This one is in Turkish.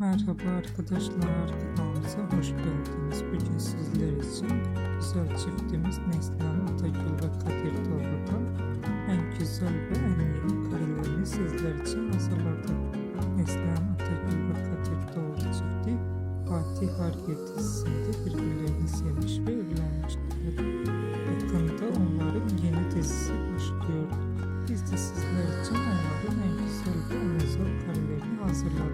Merhaba arkadaşlar, kanalımıza hoş geldiniz. Bugün sizler için güzel çiftimiz Neslihan Atagül ve Kadir Doğru'dan en güzel ve en yeni karelerini sizler için hazırladık. Neslihan Atagül ve Kadir Doğru çifti Fatih Harbiye dizisinde birbirlerini sevmiş ve evlenmişlerdi. Yakında onların yeni dizisi başlıyor. Biz de sizler için onların en güzel ve en özel karelerini hazırladık